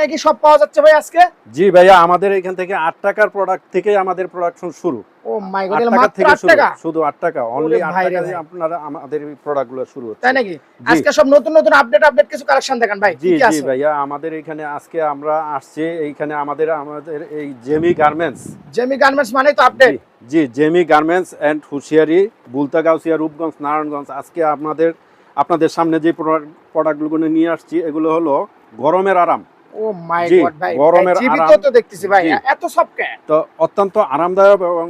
নাকি সব পাওয়া যাচ্ছে ভাই আজকে? জি ভাইয়া আমাদের এখান থেকে আট টাকার প্রোডাক্ট থেকে আমাদের প্রোডাকশন শুরু। ও মাই গড মাত্র 8 টাকা? শুধু আট টাকা। অনলি আট ভাই রে টাকা দিয়ে আপনারা আমাদের এই প্রোডাক্টগুলো শুরু হচ্ছে। তাই নাকি? আজকে সব নতুন নতুন আপডেট আপডেট কিছু কালেকশন দেখান ভাই জি জি ভাইয়া আমাদের এখানে আজকে আমরা আসছি এইখানে আমাদের আমাদের এই জেমি গার্মেন্টস জেমি গার্মেন্টস মানে তো update G Jemi garments and hosiery Bhulta Gausia Rupganj Narayanganj আজকে আপনাদের আপনাদের সামনে যে প্রোডাক্টগুলো নিয়ে আসছি এগুলো হলো গরমের আরাম। ও মাই গড ভাই গরমের জীবিত তো দেখতেছি ভাই এত তো অত্যন্ত আরামদায়ক এবং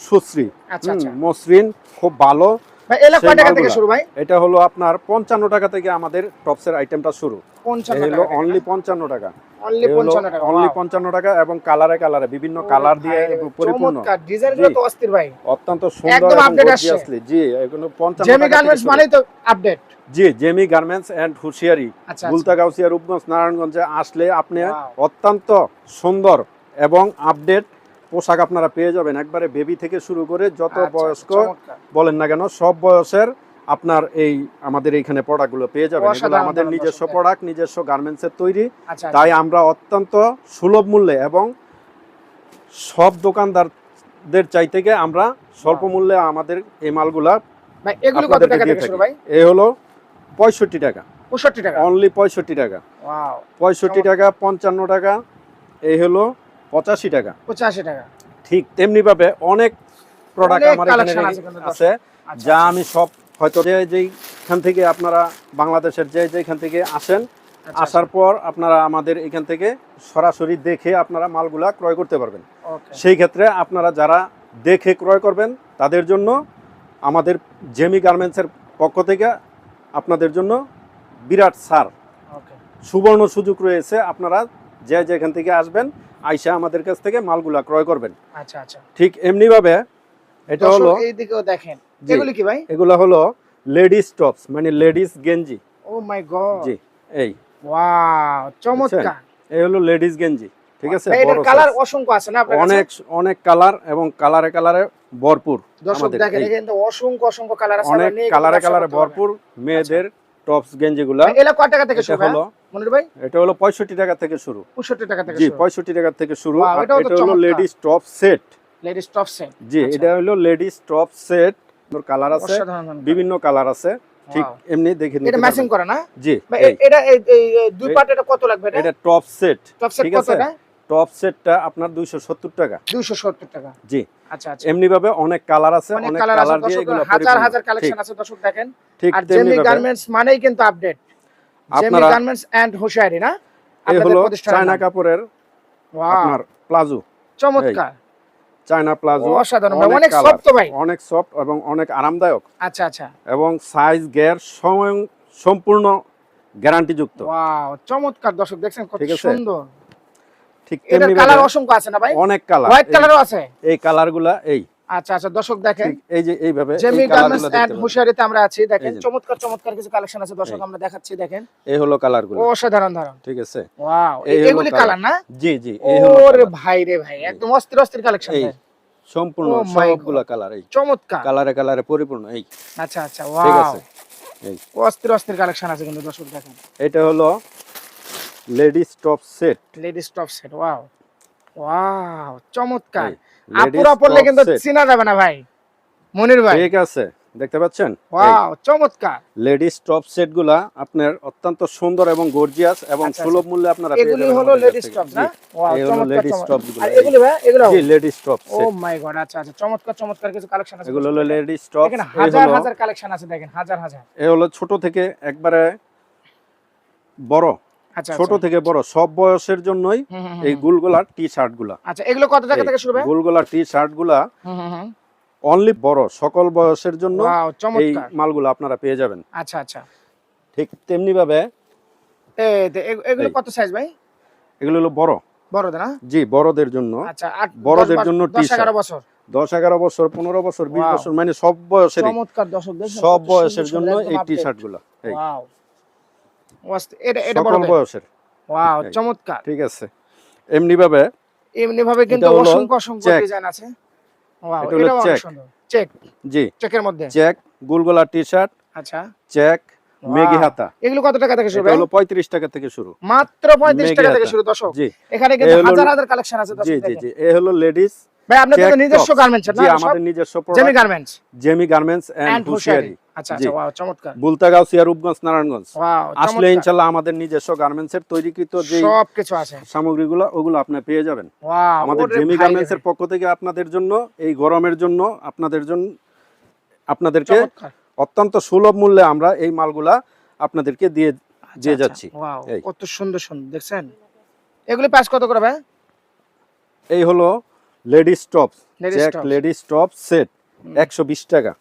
সুশ্রী। আচ্ছা আচ্ছা। মসৃণ খুব ভালো। ভাই এলা কয় টাকা থেকে শুরু ভাই? এটা হলো আপনার পঞ্চান্ন টাকা থেকে আমাদের টপসের আইটেমটা শুরু। 55 টাকা অনলি পঞ্চান্ন টাকা। অনলি 55 টাকা অনলি wow। পঞ্চান্ন টাকা এবং কালারে কালারে বিভিন্ন কালার দিয়ে পরিপূর্ণ। চমৎকার। ডিজাইনগুলো তো অস্থির ভাই। অত্যন্ত সুন্দর একদম এবং আসছে। জি এগুলো পঞ্চান্ন জেমি গার্মেন্টস শুরু। তো আপডেট জি জেমি গার্মেন্টস এন্ড হুশিয়ারি আচ্ছা বুলতাগাউসিয়া রূপগঞ্জ নারায়ণগঞ্জে আসলে আপনি অত্যন্ত সুন্দর এবং আপডেট পোশাক আপনারা পেয়ে যাবেন। একবারে বেবি থেকে শুরু করে যত আচ্ছা, বয়স্ক বলেন না কেন সব বয়সের আপনার এই আমাদের এইখানে প্রোডাক্টগুলো পেয়ে যাবেন। এগুলো আমাদের নিজস্ব প্রোডাক্ট নিজস্ব গার্মেন্টসের তৈরি। আচ্ছা তাই আমরা অত্যন্ত সুলভ মূল্যে এবং সব দোকানদারদের চাই থেকে আমরা স্বল্প মূল্যে আমাদের এই মালগুলা ভাই এগুলো কত টাকা থেকে শুরু ভাই? এই হলো পঁয়ষট্টি টাকা। 65 টাকা? অনলি পঁয়ষট্টি টাকা। ওয়াও পঁয়ষট্টি টাকা পঞ্চান্ন টাকা। এই হলো পঁচাশি টাকা। 85 টাকা। ঠিক তেমনি ভাবে অনেক প্রোডাক্ট আমার এখানে আছে আচ্ছা, যা আচ্ছা, আমি সব হয়তো যে যেইখান থেকে আপনারা বাংলাদেশের যে যেখান থেকে আসেন আচ্ছা, আসার পর আপনারা আমাদের এখান থেকে সরাসরি দেখে আপনারা মালগুলা ক্রয় করতে পারবেন। সেই ক্ষেত্রে আপনারা যারা দেখে ক্রয় করবেন তাদের জন্য আমাদের জেমি গার্মেন্টসের পক্ষ থেকে আপনাদের জন্য বিরাট সার। সুবর্ণ সুযোগ রয়েছে আপনারা যে যেখান থেকে আসবেন আইসা আমাদের কাছ থেকে মালগুলা ক্রয় করবেন। আচ্ছা আচ্ছা। ঠিক এমনিভাবে এটা হলো এই দিকেও দেখেন এগুলো কি ভাই? এগুলো হলো লেডিস টপস মানে লেডিস গেঞ্জি। ও মাই গড। জি এই। ওয়াও চমৎকার। এই হলো লেডিস গেঞ্জি ঠিক আছে? এটার কালার অসংখ্য আছে না আপনার? অনেক অনেক কালার এবং কালারে কালারে ভরপুর দর্শক দেখেন এখানে তো অসংখ্য অসংখ্য কালার আছে অনেক কালারে কালারে ভরপুর মেয়েদের টপস গেঞ্জিগুলা। এলা কয় টাকা থেকে শুরু হলো মনির ভাই? এটা হলো পঁয়ষট্টি টাকা থেকে শুরু। 65 টাকা থেকে শুরু জি শুরু। পঁয়ষট্টি টাকা থেকে শুরু। এটা হলো ladies top set ladies top set জি আচ্ছা। এটা হলো লেডিস টপ সেট কালার আছে। বিভিন্ন কালার আছে। ঠিক এমনি দেখে নিতে এটা ম্যাচিং করে না? জি এটা এই দুই পার্ট এটা কত লাগবে এটা? টপ সেট টপ সেট কত। এটা? টপ সেটটা আপনার দুইশো সত্তর টাকা। 270 টাকা। জি। আচ্ছা আচ্ছা। এমনি ভাবে অনেক কালার আছে অনেক অনেক কালার দিয়ে এগুলো হাজার হাজার কালেকশন আছে দর্শক দেখেন। আর জেমি গার্মেন্টস মানেই কিন্তু update Jemi garments and hosiery না? এই হলো চায়না কাপড়ের আপনার প্লাজো। চমৎকার। China palazzo. অসাধারণ অনেক সফট ভাই। অনেক সফট এবং অনেক আরামদায়ক। আচ্ছা আচ্ছা। এবং সাইজ স্বয়ং সম্পূর্ণ গ্যারান্টি যুক্ত। ওয়াও চমৎকার দর্শক দেখছেন কত সুন্দর। ঠিক তেমনি কালার অসংখ্য আছে না ভাই? অনেক কালার হোয়াইট কালারও আছে? এই কালারগুলা এই। আচ্ছা আচ্ছা দর্শক দেখেন। এই যে এইভাবে জেমি গার্মেন্টস এন্ড হুশিয়ারিতে আমরা আছি দেখেন চমৎকার চমৎকার কিছু কালেকশন আছে দর্শক আমরা দেখাচ্ছি দেখেন। এই হলো কালারগুলো অসাধারণ ধারণ ঠিক আছে। ওয়াও এগুলি কালার না? জি জি এই হলো ওরে ভাই রে ভাই একদম অস্থির অস্থির কালেকশন এই সম্পূর্ণ Oh সবগুলা কালার এই। চমৎকার। কালারে কালারে পরিপূর্ণ এই। আচ্ছা আচ্ছা ঠিক আছে এই। অস্থির অস্থির কালেকশন আছে কিন্তু দর্শক দেখেন। এটা হলো ladies top set ladies top set wow wow চমৎকার। আপুরা পড়লে কিন্তু। চিনা যাবে না ভাই। মনির ভাই। ঠিক আছে দেখতে পাচ্ছেন? ওয়াও চমৎকার। লেডিস টপ সেটগুলা আপনার অত্যন্ত সুন্দর এবং গর্জিয়াস এবং আচ্ছা, সুলভ মূল্যে আপনারা পেয়ে এগুলি যাবেন হলো লেডিস টপ না? ওয়াও চমৎকার top গুলো, আর। এগুলি ভাই এগুলো? জি ladies top oh my god আচ্ছা আচ্ছা চমৎকার চমৎকার কিছু কালেকশন আছে। এগুলো হলো লেডিস টপ এখানে হাজার হাজার কালেকশন আছে দেখেন হাজার হাজার। এই হলো ছোট থেকে একবারে বড়। আচ্ছা ছোট আচ্ছা। থেকে বড় সব বয়সের জন্যই এই। গুলগুলার টি শার্টগুলা। আচ্ছা এগুলো কত টাকা থেকে শুরু গুলগুলার টি শার্টগুলা। অনলি বড় সকল বয়সের জন্য এই মালগুলো আপনারা পেয়ে যাবেন। আচ্ছা আচ্ছা। ঠিক তেমনি ভাবে এই তো, এ- এগুলো কত সাইজ ভাই? এগুলো হলো বড়। বড় না? জি বড়দের জন্য। আচ্ছা আট বড়দের জন্য দশ টি-শার্ট। এগারো বছর। দশ এগারো বছর পনেরো বছর বিশ বছর মানে সব বয়সের সব জন্য। এই টি শার্টগুলো। এটা এটা বড় বয়সের। ওয়াও চমৎকার। ঠিক আছে। এমনি ভাবে এমনি ভাবে কিন্তু অসংখ্য অসংখ্য ডিজাইন আছে। ওয়াও এটা অনেক সুন্দর। চেক জি। চেকের মধ্যে। চেক গুলগোলা টি শার্ট আচ্ছা চেক মেগি হাতা। এগুলো কত টাকা থেকে শুরু হলো টাকা থেকে শুরু। মাত্র পঁয়ত্রিশ মেগি টাকা থেকে শুরু দর্শক। জি। এখানে কিন্তু হাজার হাজার কালেকশন আছে জি দর্শক জি এ হলো লেডিস ভাই আপনাদের নিজস্ব। গার্মেন্টস জি আমাদের নিজস্ব Jemi garments Jemi garments and hosiery আচ্ছা আচ্ছা ওয়াও চমৎকার। বুলতাগাউসিয়া রূপগঞ্জ নারায়ণগঞ্জ। আসলে ইনশাল্লাহ আমাদের নিজস্ব গার্মেন্টস এর তৈরিকৃত যে সব আছে। সামগ্রীগুলো ওগুলো আপনি পেয়ে যাবেন। আমাদের জেমি গার্মেন্টস এর পক্ষ থেকে আপনাদের জন্য এই গরমের জন্য আপনাদের জন্য আপনাদেরকে অত্যন্ত সুলভ মূল্যে আমরা এই মালগুলা আপনাদেরকে দিয়ে দিয়ে আচ্ছা, যাচ্ছি। কত সুন্দর সুন্দর দেখছেন? এগুলি প্রাইস কত করে ভাই? এই হলো ladies top. Ladies top set একশো বিশ টাকা।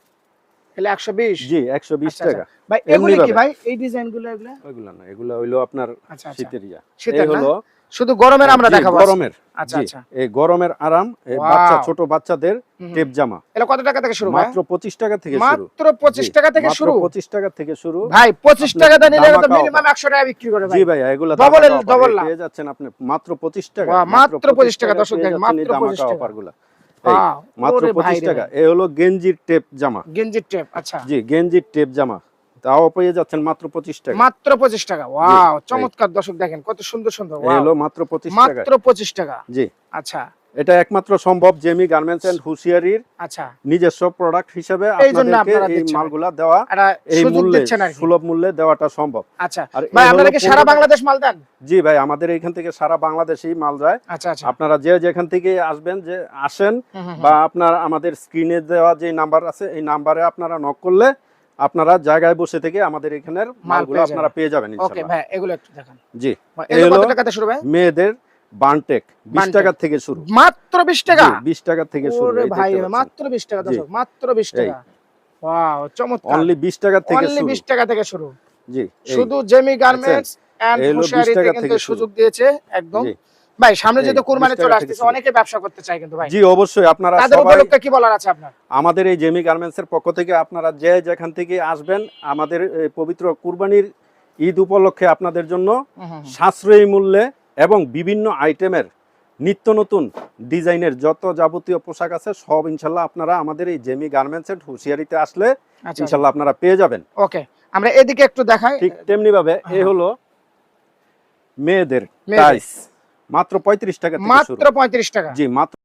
এগুলো একশো বিশ? জি একশো বিশ আচ্ছা, টাকা। ভাই এগুলি কি ভাই? এই ডিজাইনগুলো এগুলো ওইগুলো না এগুলো হইল আপনার আচ্ছা আচ্ছা। শীতের ইয়া। শীতের হলো শুধু গরমের আমরা দেখাবো গরমের। আচ্ছা আচ্ছা। এই গরমের আরাম এই বাচ্চা ছোট বাচ্চাদের টেপ জামা। এগুলো কত টাকা থেকে শুরু মাত্র পঁচিশ টাকা থেকে শুরু। মাত্র পঁচিশ জি, টাকা থেকে শুরু। পঁচিশ টাকা থেকে শুরু। ভাই পঁচিশ আপনার টাকা দিয়ে নিলে তো মিনিমাম একশো টাকা বিক্রি করে ভাই। জি ভাইয়া এগুলো এই লাভ। পেয়ে যাচ্ছেন আপনি মাত্র পঁচিশ টাকা। মাত্র 25 টাকা, দর্শক মাত্র 25 টাকা। offer গুলা। এই, Wow, মাত্র পঁচিশ টাকা। এ হলো গেঞ্জির টেপ জামা। গেঞ্জির টেপ আচ্ছা। জি গেঞ্জির টেপ জামা। তাও পেয়ে যাচ্ছেন মাত্র পঁচিশ টাকা। মাত্র পঁচিশ টাকা ওয়াও চমৎকার। দর্শক দেখেন কত সুন্দর সুন্দর হলো মাত্র পঁচিশ মাত্র পঁচিশ টাকা। জি। আচ্ছা। এটা একমাত্র সম্ভব জেমি গার্মেন্টস এন্ড হুশিয়ারির আচ্ছা। নিজস্ব প্রোডাক্ট হিসেবে আপনাদেরকে এই মালগুলা দেওয়া এই মূল্যে সুলভ মূল্যে দেওয়াটা সম্ভব। আচ্ছা। আর ভাই এই আপনারা কি সারা বাংলাদেশ মাল দেন? জি ভাই আমাদের এখান থেকে সারা বাংলাদেশেই মাল যায়। আচ্ছা আচ্ছা। আপনারা যে যেখান থেকে আসবেন যে আসেন। বা আপনার আমাদের স্ক্রিনে দেওয়া যে নাম্বার আছে এই নাম্বারে আপনারা নক করলে আপনারা জায়গায় বসে থেকে আমাদের এখানের মালগুলো আপনারা পেয়ে যাবেন ইনশাআল্লাহ ওকে ভাই এগুলো একটু দেখান। জি এই কত হলো- টাকাতে শুরু ভাই? মেয়েদের বানটেক বিশ বানটেক। টাকা থেকে শুরু। মাত্র বিশ টাকা? বিশ টাকা থেকে শুরু ভাই মাত্র বিশ টাকা দর্শক মাত্র বিশ এই। টাকা। ওয়াও চমৎকার। অনলি বিশ টাকা থেকে অনলি শুরু। বিশ টাকা থেকে শুরু। জি শুধু জেমি গার্মেন্টস এন্ড এই হলো 20 হুশিয়ারিতে টাকা কিন্তু সুযোগ দিয়েছে একদম। ভাই সামনে যেহেতু কুরবানি চলে থেকে অনেকে ব্যবসা করতে চায় কিন্তু ভাই। জি অবশ্যই আপনারা তাদের উপলক্ষে কি বলার আছে আপনার? আমাদের এই জেমি গার্মেন্টস এর পক্ষ থেকে আপনারা যে যেখান থেকে আসবেন আমাদের পবিত্র কুরবানির ঈদ উপলক্ষে আপনাদের জন্য সাশ্রয়ী মূল্যে এবং বিভিন্ন আইটেমের নিত্য নতুন ডিজাইনের যত যাবতীয় পোশাক আছে সব ইনশাল্লাহ আপনারা আমাদের এই জেমি গার্মেন্টস এর হুশিয়ারিতে আসলে আচ্ছা ইনশাল্লাহ আপনারা পেয়ে যাবেন ওকে আমরা এদিকে একটু দেখাই ঠিক তেমনি ভাবে এই হ্যাঁ। হলো মেয়েদের। টাইস মাত্র পঁয়ত্রিশ টাকা থেকে শুরু মাত্র পঁয়ত্রিশ টাকা জি মাত্র